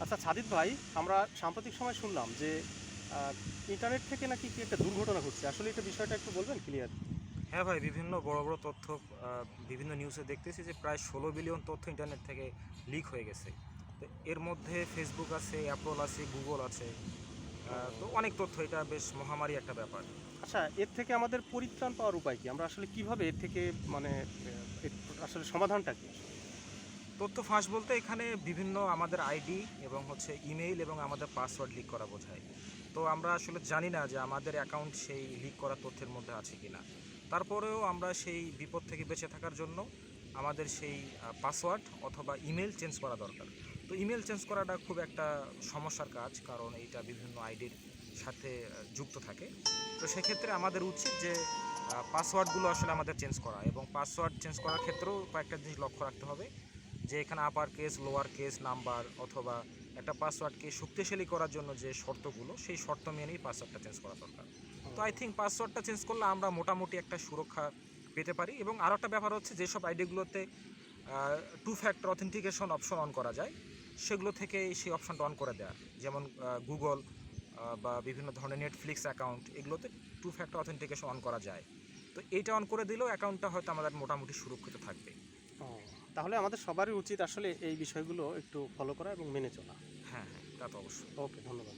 আচ্ছা সাদিদ ভাই আমরা সাম্প্রতিক সময় শুনলাম যে ইন্টারনেট থেকে নাকি কি একটা দুর্ঘটনা ঘটছে। আসলে এটা বিষয়টা একটু বলবেন ক্লিয়ার? হ্যাঁ ভাই বিভিন্ন বড় বড় তথ্য বিভিন্ন নিউজে দেখতেছি যে প্রায় ষোলো বিলিয়ন তথ্য ইন্টারনেট থেকে লিক হয়ে গেছে। তো এর মধ্যে ফেসবুক আছে অ্যাপল আছে গুগল আছে। তো অনেক তথ্য এটা বেশ মহামারী একটা ব্যাপার। আচ্ছা এর থেকে আমাদের পরিত্রাণ পাওয়ার উপায় কি? আমরা আসলে কীভাবে এর থেকে মানে এর আসলে সমাধানটা কি? তথ্য ফাঁস বলতে এখানে বিভিন্ন আমাদের আইডি এবং হচ্ছে ইমেইল এবং আমাদের পাসওয়ার্ড লিক করা বোঝায়। তো আমরা আসলে জানি না যে আমাদের অ্যাকাউন্ট সেই লিক করা তথ্যের মধ্যে আছে কিনা। তারপরেও আমরা সেই বিপদ থেকে বেঁচে থাকার জন্য আমাদের সেই পাসওয়ার্ড অথবা ইমেল চেঞ্জ করা দরকার। তো ইমেল চেঞ্জ করাটা খুব একটা সমস্যার কাজ, কারণ এইটা বিভিন্ন আইডির সাথে যুক্ত থাকে। তো সেক্ষেত্রে আমাদের উচিত যে পাসওয়ার্ডগুলো আসলে আমাদের চেঞ্জ করা এবং পাসওয়ার্ড চেঞ্জ করার ক্ষেত্রেও কয়েকটা জিনিস লক্ষ্য রাখতে হবে। যে এখানে upper case lower case number অথবা একটা পাসওয়ার্ডকে শক্তিশালী করার জন্য যে শর্তগুলো, সেই শর্ত মেনেই পাসওয়ার্ডটা চেঞ্জ করা দরকার। তো আই থিঙ্ক পাসওয়ার্ডটা চেঞ্জ করলে আমরা মোটামুটি একটা সুরক্ষা পেতে পারি এবং আরও একটা ব্যাপার হচ্ছে যেসব আইডিগুলোতে two factor authentication option on করা যায়, সেগুলো থেকে সেই অপশনটা অন করে দেওয়া যেমন গুগল বা বিভিন্ন ধরনের নেটফ্লিক্স অ্যাকাউন্ট এগুলোতে টু ফ্যাক্টর অথেন্টিকেশন অন করা যায়। তো এইটা অন করে দিলেও অ্যাকাউন্টটা হয়তো আমাদের মোটামুটি সুরক্ষিত থাকবে। ও, তাহলে আমাদের সবারই উচিত আসলে এই বিষয়গুলো একটু ফলো করা এবং মেনে চলা। হ্যাঁ হ্যাঁ তা তো অবশ্যই। ওকে ধন্যবাদ।